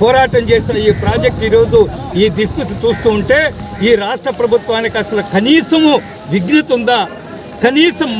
పోరాటం చేసిన ఈ ప్రాజెక్ట్ ఈరోజు ఈ దుస్థితి చూస్తూ ఉంటే ఈ రాష్ట్ర ప్రభుత్వానికి అసలు కనీసము విఘ్నత ఉందా కనీసం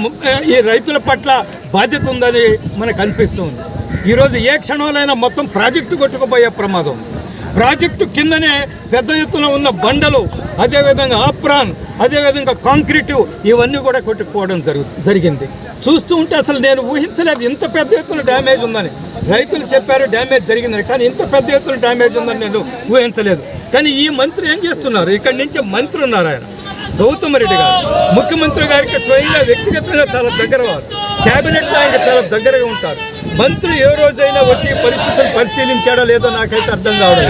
ఈ రైతుల పట్ల బాధ్యత ఉందని మనకు అనిపిస్తుంది ఈరోజు ఏ క్షణంలోనైనా మొత్తం ప్రాజెక్టు కొట్టుకుపోయే ప్రమాదం ఉంది. ప్రాజెక్టు కిందనే పెద్ద ఎత్తున ఉన్న బండలు అదేవిధంగా ఆప్రాన్ అదేవిధంగా కాంక్రీట్ ఇవన్నీ కూడా కొట్టుకుపోవడం జరుగు జరిగింది. చూస్తూ ఉంటే అసలు నేను ఊహించలేదు ఇంత పెద్ద ఎత్తున డ్యామేజ్ ఉందని. రైతులు చెప్పారు డ్యామేజ్ జరిగిందని కానీ ఇంత పెద్ద ఎత్తున డ్యామేజ్ ఉందని నేను ఊహించలేదు. కానీ ఈ మంత్రి ఏం చేస్తున్నారు? ఇక్కడి నుంచి మంత్రి ఉన్నారు ఆయన. గౌతమ్ రెడ్డి గారు. ముఖ్యమంత్రి గారికి స్వయంగా వ్యక్తిగతంగా చాలా దగ్గర వారు క్యాబినెట్లో ఆయన చాలా దగ్గరగా ఉంటారు. మంత్రి ఏ రోజైనా వచ్చి పని పరిశీలించాడో లేదో నాకైతే అర్థం కావడం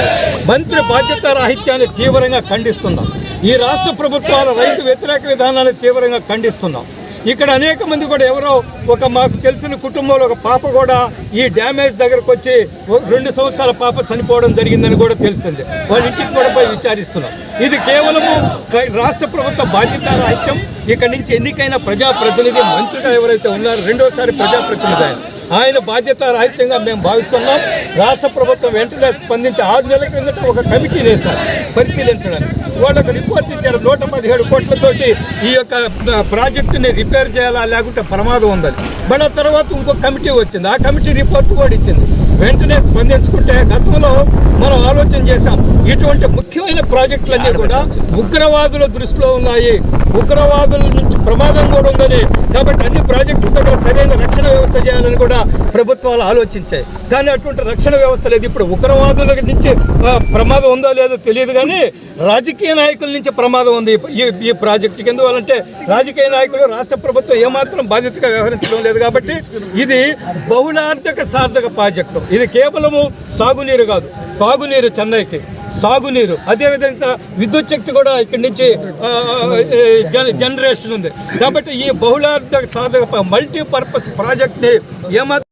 మంత్రి బాధ్యత రాహిత్యాన్ని తీవ్రంగా ఖండిస్తున్నాం. ఈ రాష్ట్ర ప్రభుత్వాల రైతు వ్యతిరేక విధానాన్ని తీవ్రంగా ఖండిస్తున్నాం. ఇక్కడ అనేక మంది కూడా ఎవరో ఒక మాకు తెలిసిన కుటుంబంలో ఒక పాప కూడా ఈ డ్యామేజ్ దగ్గరకు వచ్చి రెండు సంవత్సరాల పాప చనిపోవడం జరిగిందని కూడా తెలిసింది. వాళ్ళ ఇంటికి కూడా పోయి విచారిస్తున్నాం. ఇది కేవలము రాష్ట్ర ప్రభుత్వ బాధ్యత రాహిత్యం. ఇక్కడి నుంచి ఎన్నికైన ప్రజాప్రతినిధి మంత్రిగా ఎవరైతే ఉన్నారో రెండోసారి ప్రజాప్రతినిధి ఆయన. ఆయన బాధ్యత రాహిత్యంగా మేము భావిస్తున్నాం. రాష్ట్ర ప్రభుత్వం వెంటనే స్పందించి ఆరు నెలల క్రిందట ఒక కమిటీ వేశారు పరిశీలించడానికి. వాళ్ళకు రిపోర్ట్ ఇచ్చారు. నూట పదిహేడు కోట్లతోటి ఈ యొక్క ప్రాజెక్టుని రిపేర్ చేయాలా లేకుంటే ప్రమాదం ఉందని. మన తర్వాత ఇంకో కమిటీ వచ్చింది. ఆ కమిటీ రిపోర్ట్ కూడా ఇచ్చింది. వెంటనే స్పందించుకుంటే గతంలో మనం ఆలోచన చేశాం. ఇటువంటి ముఖ్యమైన ప్రాజెక్టులన్నీ కూడా ఉగ్రవాదుల దృష్టిలో ఉన్నాయి. ఉగ్రవాదుల నుంచి ప్రమాదం కూడా ఉందని. కాబట్టి అన్ని ప్రాజెక్టులతో కూడా సరైన రక్షణ వ్యవస్థ చేయాలని కూడా ప్రభుత్వాలు ఆలోచించాయి. కానీ అటువంటి రక్షణ వ్యవస్థ లేదు. ఇప్పుడు ఉగ్రవాదుల నుంచి ప్రమాదం ఉందో లేదో తెలియదు కానీ రాజకీయ నాయకుల నుంచి ప్రమాదం ఉంది. ఈ ఈ ప్రాజెక్టుకి ఎందువల్లంటే రాజకీయ నాయకులు రాష్ట్ర ప్రభుత్వం ఏమాత్రం బాధ్యతగా వ్యవహరించడం లేదు కాబట్టి ఇది బహుళార్థక సార్థక ప్రాజెక్టు. ఇది కేవలము సాగునీరు కాదు. తాగునీరు చెన్నైకి. సాగునీరు. అదేవిధంగా విద్యుత్ శక్తి కూడా ఇక్కడి నుంచి జనరేషన్ ఉంది. కాబట్టి ఈ బహుళార్థక సాధక మల్టీపర్పస్ ప్రాజెక్ట్ని ఏమాత్రం